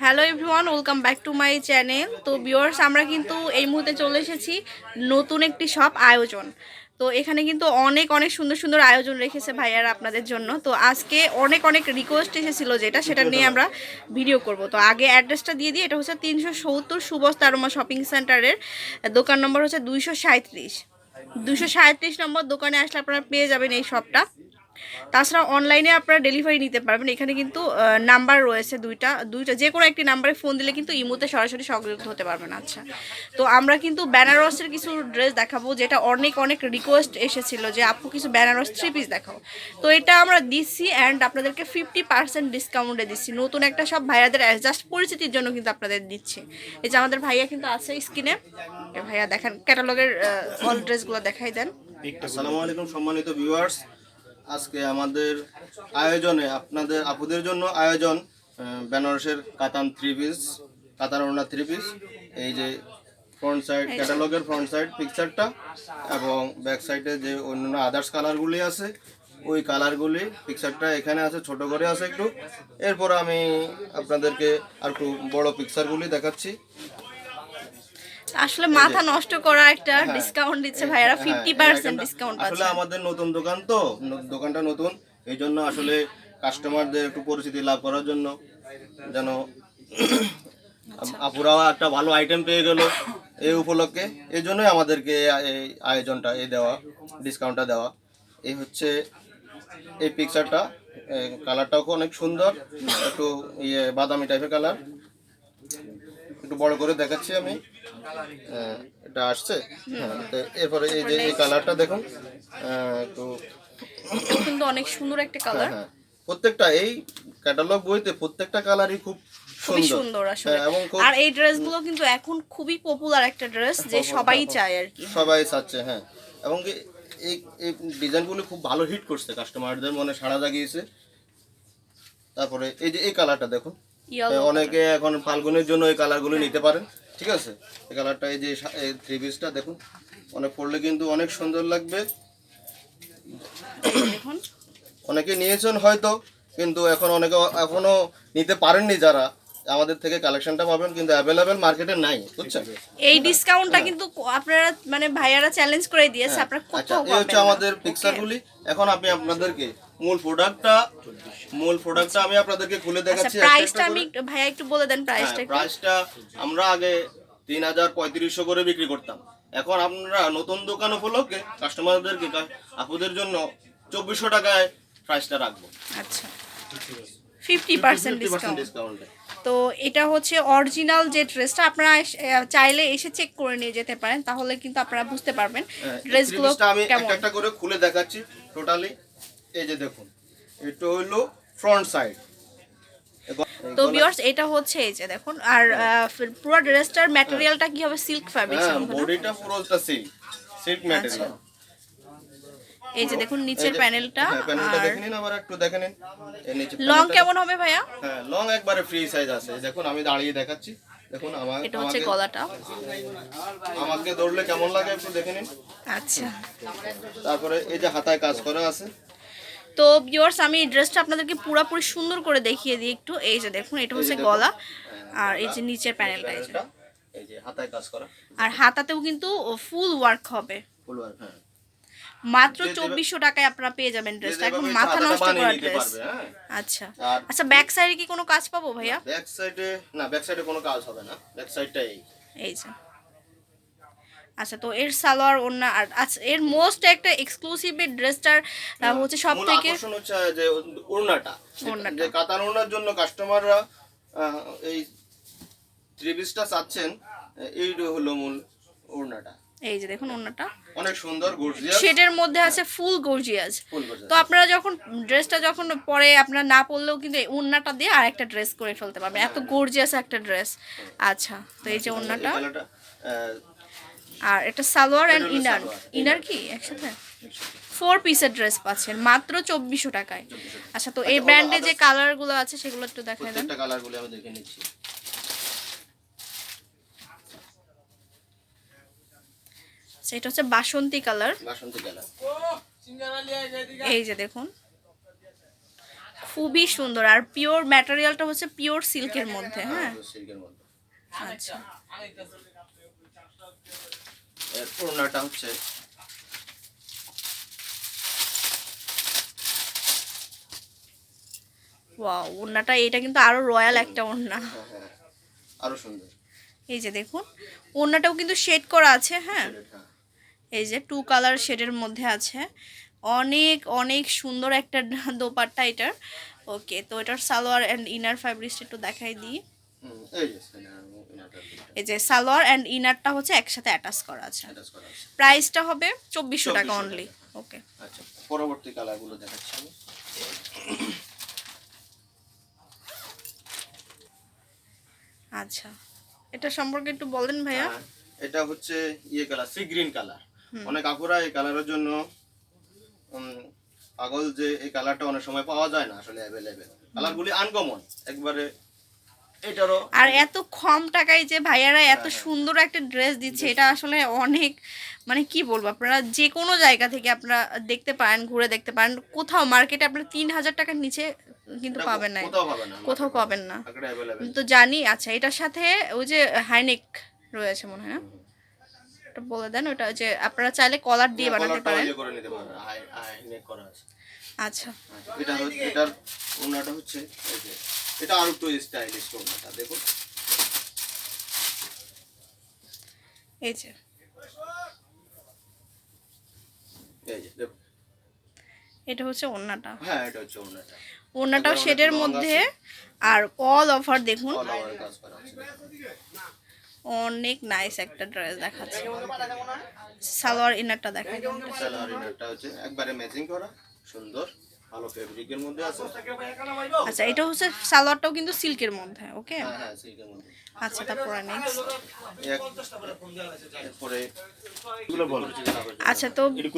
Hello everyone welcome back to my channel. তো viewers আমরা কিন্তু এই মুহূর্তে চলে এসেছি নতুন একটি শপ আয়োজন। তো এখানে কিন্তু অনেক অনেক সুন্দর সুন্দর আয়োজন রেখেছে ভাইয়ারা আপনাদের জন্য। তো আজকে অনেক অনেক রিকোয়েস্ট এসেছিল যেটা সেটা নিয়ে আমরা ভিডিও করব। তো আগে অ্যাড্রেসটা দিয়ে দিই এটা হচ্ছে তিনশো সত্তর সুবস তারমা শপিং সেন্টারের দোকান নম্বর হচ্ছে দুইশো সাঁত্রিশ দুশো সাঁত্রিশ নম্বর দোকানে আসলে আপনারা পেয়ে যাবেন এই শপটা তাছাড়া অনলাইনে আপনারা ডেলিভারি নিতে পারবেন। এখানে কিন্তু নাম্বার রয়েছে দুইটা দুইটা, যে কোনো একটি নাম্বারে ফোন দিলে কিন্তু ইমোতে সরাসরি সংযুক্ত হতে পারবেন। আচ্ছা তো আমরা কিন্তু বেনারসের কিছু ড্রেস দেখাবো, যেটা অনেক অনেক রিকোয়েস্ট এসেছিল যে, আপু, কিছু বেনারস থ্রি পিস দেখাও। তো এটা আমরা দিচ্ছি অ্যান্ড আপনাদেরকে ফিফটি পার্সেন্ট ডিসকাউন্টে দিচ্ছি। নতুন একটা সব ভাইয়াদের জাস্ট পরিচিতির জন্য কিন্তু আপনাদের দিচ্ছি। এই যে আমাদের ভাইয়া কিন্তু আছে স্ক্রিনে ভাইয়া দেখেন ক্যাটালগের অল ড্রেসগুলো দেখাই দেন। আসসালামু আলাইকুম সম্মানিত ভিউয়ার্স আজকে আমাদের আয়োজনে, আপনাদের, আপুদের জন্য আয়োজন বেনারসের কাতান থ্রি পিস কাতান ওড়না থ্রি পিস এই যে ফ্রন্ট সাইড ক্যাটালগের ফ্রন্ট সাইড পিকচারটা এবং ব্যাক সাইডে যে অন্যান্য আদার্স কালারগুলি আছে, ওই কালারগুলি পিকচারটা এখানে আছে, ছোট করে আছে একটু। এরপর আমি আপনাদেরকে আর একটু বড় পিকচারগুলি দেখাচ্ছি। আসলে মাথা নষ্ট করা একটা ডিসকাউন্ট দিচ্ছে ভাইয়ারা হ্যাঁ, ফিফটি পার্সেন্ট ডিসকাউন্ট আসলে আমাদের নতুন দোকান তো দোকানটা নতুন এই জন্য আসলে কাস্টমারদের একটু পরিচিতি লাভ করার জন্য যেন আপ- আপুরাও একটা ভালো আইটেম পেয়ে গেল এই উপলক্ষে এই জন্যই আমাদেরকে এই আয়োজনটা এই দেওয়া ডিসকাউন্টটা দেওয়া। এই হচ্ছে এই পিকচারটা কালারটাও অনেক সুন্দর একটু ইয়ে বাদামি টাইপের কালার একটু বড় করে দেখাচ্ছি আমি। হ্যাঁ, এটা আসছে। হ্যাঁ তো এরপরে এই যে এই কালারটা দেখুন একটু কিন্তু অনেক সুন্দর একটা কালার হ্যাঁ। প্রত্যেকটা এই ক্যাটালগ বইতে প্রত্যেকটা কালারই খুব খুবই সুন্দর। সুন্দর আসলে। হ্যাঁ, আর এই ড্রেসগুলো কিন্তু এখন খুবই পপুলার একটা ড্রেস যে সবাই চায় আর কি। সবাই চাচ্ছে হ্যাঁ। এবং এই এই ডিজাইনগুলো খুব ভালো হিট করছে কাস্টমারদের মনে সাড়া জাগিয়েছে। তারপরে এই যে এই কালারটা দেখুন। অনেকে এখন ফাল্গুনের জন্য এই কালারগুলো নিতে পারেন। ঠিক আছে? এই কালারটা এই যে থ্রি পিসটা দেখুন। অনেক পরলে কিন্তু অনেক সুন্দর লাগবে। অনেকে নিয়েছেন হয়তো কিন্তু এখন অনেকে এখনও নিতে পারেননি যারা। আমাদের থেকে কালেকশনটা পাবেন কিন্তু অ্যাভেলেবেল মার্কেটে নাই বুঝছেন? এই ডিসকাউন্টটা কিন্তু আপনারা মানে ভাইয়ারা চ্যালেঞ্জ করে দিয়েছে আপনারা আচ্ছা কোথাও এই হচ্ছে আমাদের পিকচারগুলি এখন আমি আপনাদেরকে মূল প্রোডাক্টটা মূল প্রোডাক্টটা আমি আপনাদেরকে খুলে আচ্ছা দেখাচ্ছি। প্রাইসটা আমি ভাইয়া একটু বলে দেন প্রাইসটা হ্যাঁ, প্রাইসটা আমরা আগে তিন হাজার পঁয়ত্রিশশো করে বিক্রি করতাম। এখন আমরা নতুন দোকান উপলক্ষে কাস্টমারদেরকে আপুদের জন্য চব্বিশশো টাকায় প্রাইসটা রাখব। আচ্ছা। ফিফটি পার্সেন্ট ডিসকাউন্ট তো এটা হচ্ছে অরিজিনাল যে ড্রেসটা আপনারা চাইলে এসে চেক করে নিয়ে যেতে পারেন তাহলে কিন্তু আপনারা বুঝতে পারবেন ড্রেসগুলো ড্রেসগুলো আমি একটা একটা করে খুলে দেখাচ্ছি টোটালি এই যে দেখুন এটা হলো ফ্রন্ট সাইড তো ভিউয়ার্স এটা হচ্ছে এই যে দেখুন আর পুরো ড্রেসটার ম্যাটেরিয়ালটা কি হবে? সিল্ক ফ্যাব্রিক বডিটা পুরোটা সিল্ক সিল্ক। ম্যাটেরিয়াল এই যে দেখুন নিচের প্যানেলটা প্যানেলটা দেখে নিন আবার একটু দেখে নিন। এই নিচে লং কেমন হবে ভাইয়া? হ্যাঁ লং একবারে ফ্রি সাইজ আছে। দেখুন আমি দাঁড়িয়ে দেখাচ্ছি। দেখুন আমার এটা হচ্ছে গলাটা। আমাকে ধরলে কেমন লাগে একটু দেখে নিন। আচ্ছা। তারপরে এই যে হাতায় কাজ করা আছে। তো ভিউয়ার্স আমি এই ড্রেসটা আপনাদেরকে পুরোপুরি সুন্দর করে দেখিয়ে দিই একটু। এই যে দেখুন এটা হচ্ছে গলা আর এই যে নিচের প্যানেলটা এই যে। আর হাতাতেও কিন্তু ফুল ওয়ার্ক হবে। ফুল ওয়ার্ক হ্যাঁ। মাত্র চব্বিশশো টাকায় আপনারা পেয়ে যাবেন ড্রেসটা এখন মাথা নষ্ট করা ড্রেস হ্যাঁ। আচ্ছা। আচ্ছা ব্যাক সাইডে কি কোনো কাজ পাবো ভাইয়া? ব্যাক সাইডে না ব্যাক সাইডে কোনো কাজ হবে না। ব্যাক সাইডটা এই এই যে। আচ্ছা তো এর সালোয়ার অন্য আর আচ্ছা এর মোস্ট একটা এক্সক্লুসিভ ড্রেসটার হচ্ছে সব থেকে যে ওড়নাটা। ওড়নাটা। যে কাতান ওড়নার জন্য কাস্টমাররা এই থ্রি পিসটা চাচ্ছেন এই হলো মূল ওড়নাটা। এই যে দেখুন অন্যটা অনেক সুন্দর গর্জিয়াস শেডের মধ্যে আছে ফুল গর্জিয়াস তো আপনারা যখন ড্রেসটা যখন পরে আপনারা না পরলেও কিন্তু এই ওড়নাটা দিয়ে আর একটা ড্রেস করে ফেলতে পারবেন। এত গর্জিয়াস একটা ড্রেস আচ্ছা তো এই যে ওড়নাটা। আর এটা সালোয়ার অ্যান্ড ইনার। ইনার কি? একসাথে? ফোর পিসের ড্রেস পাচ্ছেন মাত্র চব্বিশশো টাকায়। আচ্ছা তো এই আচ্ছা, ব্র্যান্ডে যে কালারগুলো আছে সেগুলো একটু দেখাই দেন। প্রত্যেকটা কালারগুলো আমি দেখে নিচ্ছি। সেটা হচ্ছে বাসন্তী কালার বাসন্তী কালার এই যে দেখুন। খুবই সুন্দর। আর পিওর ম্যাটেরিয়ালটা হচ্ছে পিওর সিল্কের মধ্যে হ্যাঁ? আচ্ছা। এর ওড়নাটা হচ্ছে ওয়াও ওড়নাটা এটা কিন্তু আরও রয়্যাল একটা ওড়না। হ্যাঁ হ্যাঁ আরও সুন্দর। এই যে দেখুন ওড়নাটাও কিন্তু শেড করা আছে হ্যাঁ? হ্যাঁ। এই যে টু কালার শেডের মধ্যে আছে। অনেক অনেক সুন্দর একটা দোপাট্টা এটার। ওকে তো এটার সালোয়ার অ্যান্ড ইনার ফ্যাব্রিক্সটা একটু দেখাই দিই। এই যে সালোয়ার অ্যান্ড ইনারটা হচ্ছে একসাথে অ্যাটাচ করা আছে। প্রাইসটা হবে চব্বিশশো টাকা অনলি ওকে আচ্ছা পরবর্তী কালারগুলো দেখাচ্ছি আমি। আচ্ছা এটা সম্পর্কে একটু বলেন ভাইয়া। হ্যাঁ, এটা হচ্ছে ইয়ে কালার সি গ্রিন কালার। অনেক আপুরা এই কালারের জন্য পাগল যে এই কালারটা অনেক সময় পাওয়া যায় না আসলে অ্যাভেলেবেল কালারগুলি আনকমন একবারে আর এত কম টাকায় যে ভাইয়ারা হ্যাঁ, এত সুন্দর একটা ড্রেস দিচ্ছে এটা আসলে অনেক মানে কি বলব আপনারা যে কোনো জায়গা থেকে আপনারা দেখতে পারেন ঘুরে দেখতে পারেন কোথাও মার্কেটে আপনারা তিন হাজার টাকার নিচে কিন্তু পাবেন না। কোথাও পাবেন না তো জানি আচ্ছা এটার সাথে ওই যে হাইনেক রয়েছে মনে হয় না? এটা বলে দেন ওটা যে আপনারা চাইলে কলার দিয়ে বানাতে পারেন। আছে। আচ্ছা। এটা হচ্ছে এটার ওনাটা হচ্ছে এই যে এটা আরও একটু স্টাইলিশ ওনাটা দেখুন। এই যে। এই যে দেখুন। এটা হচ্ছে ওড়নাটা। হ্যাঁ এটা হচ্ছে ওড়নাটাও শেডের মধ্যে আর অল অফার দেখুন। অনেক নাইস একটা ড্রেস দেখাচ্ছে। সালোয়ার ইনারটা দিন। সালোয়ার ইনারটা হচ্ছে একবারে ম্যাচিং করা সুন্দর। ভালো ফেব্রিকের মধ্যে আছে। আচ্ছা এটা হচ্ছে সালোয়ারটাও কিন্তু সিল্কের মধ্যে ওকে? হ্যাঁ হ্যাঁ সিল্কের মধ্যে। আচ্ছা তারপরে নেক্সট আচ্ছা তো এটা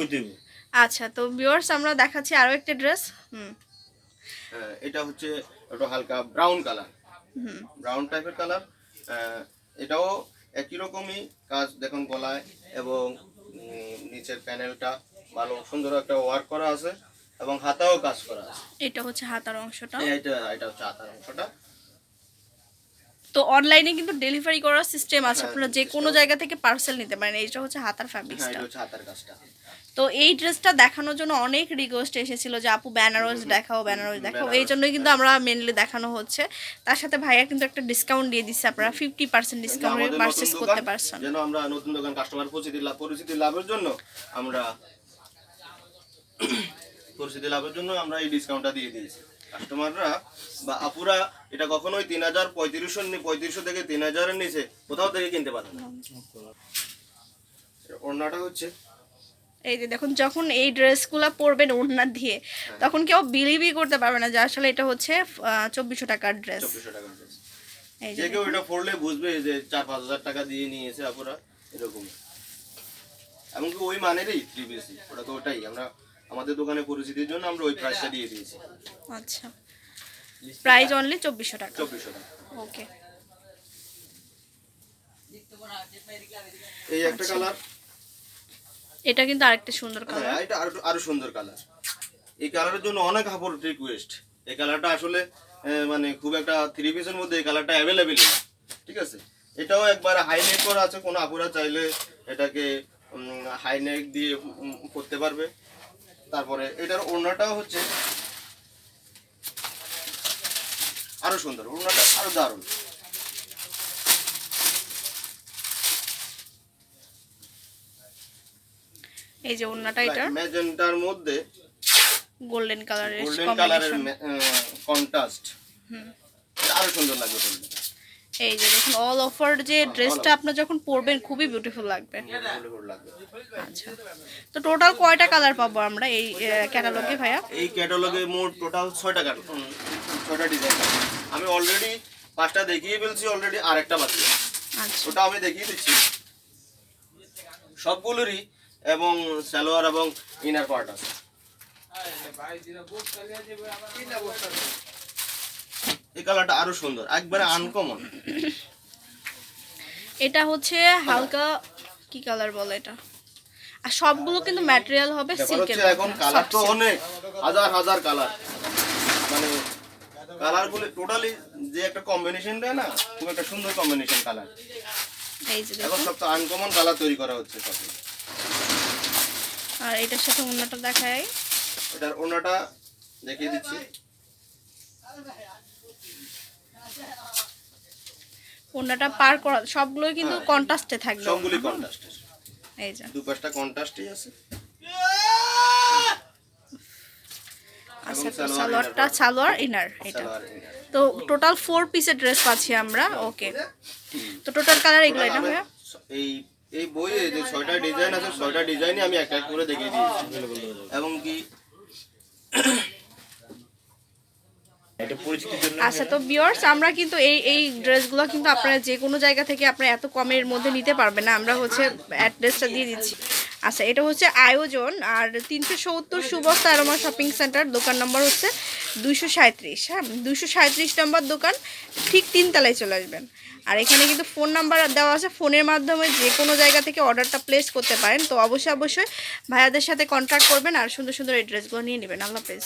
আচ্ছা তো ভিউয়ার্স আমরা দেখাচ্ছি আরও একটা ড্রেস হুম। হ্যাঁ, এটা হচ্ছে একটু হালকা ব্রাউন কালার হুম। ব্রাউন টাইপের কালার এটাও একই রকমই কাজ দেখুন গলায় এবং নিচের প্যানেলটা ভালো সুন্দর একটা ওয়ার্ক করা আছে। এবং হাতাও কাজ করা আছে। এটা হচ্ছে হাতার অংশটা। এটা এটা হচ্ছে হাতার অংশটা। তো অনলাইনে কিন্তু ডেলিভারি করার সিস্টেম আছে হ্যাঁ, আপনারা যে কোনো জায়গা থেকে পার্সেল নিতে পারেন এইটা হচ্ছে হাতার হ্যাঁ ফ্যাব্রিক্সটা এটা হচ্ছে হাতার কাজটা। তো এই ড্রেসটা দেখানোর জন্য অনেক রিকোয়েস্ট এসেছিল যে আপু ব্যানারস দেখাও বেনারস দেখাও। এই জন্যই কিন্তু আমরা মেনলি দেখানো হচ্ছে। তার সাথে ভাইয়া কিন্তু একটা ডিসকাউন্ট দিয়ে দিচ্ছে আপনারা ফিফটি পার্সেন্ট ডিসকাউন্টে পারচেস করতে পারছেন। যেন আমরা নতুন দোকান কাস্টমার পরিচিতি লাভ পরিচিতি লাভের জন্য আমরা পরিচিতি লাভের জন্য আমরা এই ডিসকাউন্টটা দিয়ে দিয়েছি। কাস্টমাররা বা আপুরা এটা কখনোই তিন হাজার পঁয়ত্রিশশো পঁয়ত্রিশশো থেকে তিন হাজারের নিচে কোথাও থেকে কিনতে পারে না। ওড়নাটা হচ্ছে। এই যে দেখুন যখন এই ড্রেসগুলো পরবেন ওড়না দিয়ে হ্যাঁ। তখন কেউ বিলিভই করতে পারবে না যে আসলে এটা হচ্ছে চব্বিশশো টাকার ড্রেস যে কেউ এটা পড়লে বুঝবে যে চার পাঁচ হাজার টাকা দিয়ে নিয়েছে আপুরা এরকম এমনকি ওই মানেরই থ্রি পিসি ওটা তো ওটাই আমরা আমাদের দোকানে পরিচিতির জন্য আমরা ওই প্রাইসটা দিয়ে দিয়েছি। আচ্ছা। প্রাইস অনলি চব্বিশশো টাকা। চব্বিশশো টাকা। ওকে এই একটা আচ্ছা। কালার এটা কিন্তু আরেকটা সুন্দর কালার হ্যাঁ এটা আরও আরও সুন্দর কালার এই কালারের জন্য অনেক কাপড় রিকোয়েস্ট এই কালারটা আসলে মানে খুব একটা থ্রি পিসের মধ্যে এই কালারটা অ্যাভেলেবেল ঠিক আছে? এটাও একবার হাই নেক করা আছে কোনো আপুরা চাইলে এটাকে হাই নেক দিয়ে করতে পারবে। তারপরে এটার ওড়নাটাও হচ্ছে আরও সুন্দর ওড়নাটা আরও দারুণ। এই যে ওড়নাটা এটা। ম্যাজেন্টার মধ্যে গোল্ডেন কালারের গোল্ডেন কালারের কন্ট্রাস্ট আরও সুন্দর লাগবে। এই যে দেখুন অল ওভার যে ড্রেসটা আপনার যখন পরবেন খুবই বিউটিফুল লাগবে। আচ্ছা। তো টোটাল কয়টা কালার পাবো আমরা এই ক্যাটালগে ভাইয়া? এই ক্যাটালগে মোট টোটাল ছয়টা কাট ছয়টা ডিজাইন আমি অলরেডি পাঁচটা দেখিয়ে ফেলছি অলরেডি আরেকটা বাকি আছে। আচ্ছা। ওটা আমি দেখিয়ে দিচ্ছি। সবগুলোরই এবং সালোয়ার এবং ইনার পার্ট আছে। এই কালারটা আরও সুন্দর একবারে আনকমন এটা হচ্ছে হালকা কি কালার বলে এটা? আর সবগুলো কিন্তু ম্যাটেরিয়াল হবে সিল্কের এখন কালার তো অনেক হাজার হাজার কালার মানে কালারগুলো টোটালি যে একটা কম্বিনেশন দেয় না খুব একটা সুন্দর কম্বিনেশন কালার এই যে এখন সব তো আনকমন কালার তৈরি করা হচ্ছে সব আর এটার সাথে অন্যটা দেখায় এটার ওনাটা দেখিয়ে দিচ্ছি। অন্যটা পার করা সবগুলোই কিন্তু হ্যাঁ। কন্ট্রাস্টে থাকবে সবগুলি কন্ট্রাস্টের এই যে। দু পাঁচটা কন্ট্রাস্টই আছে। আচ্ছা সালোয়ারটা সালোয়ার ইনার এটা। তো টোটাল ফোর পিসের ড্রেস পাচ্ছি আমরা ওকে তো টোটাল কালার এগুলো এটা ভাইয়া? এই এই বইয়ে যে ছয়টা ডিজাইন আছে ছয়টা ডিজাইনই আমি এক এক করে দেখিয়ে দিয়েছি। এবং কি আচ্ছা তো বিয়ার্স আমরা কিন্তু এই এই ড্রেসগুলো কিন্তু আপনারা যে কোনো জায়গা থেকে আপনারা এত কমের মধ্যে নিতে পারবেন না। আমরা হচ্ছে অ্যাড্রেসটা দিয়ে দিচ্ছি। আচ্ছা এটা হচ্ছে আয়োজন আর তিনশো সত্তর সুবস্তা আরমা শপিং সেন্টার দোকান নম্বর হচ্ছে দুইশো সাঁত্রিশ হ্যাঁ দুইশো সাঁত্রিশ নম্বর দোকান ঠিক তিনতলায় চলে আসবেন। আর এখানে কিন্তু ফোন নাম্বার দেওয়া আছে। ফোনের মাধ্যমে যে কোনো জায়গা থেকে অর্ডারটা প্লেস করতে পারেন। তো অবশ্যই অবশ্যই ভাইয়াদের সাথে কন্ট্যাক্ট করবেন আর সুন্দর সুন্দর এই ড্রেসগুলো নিয়ে নেবেন। আল্লাহ হাফেজ।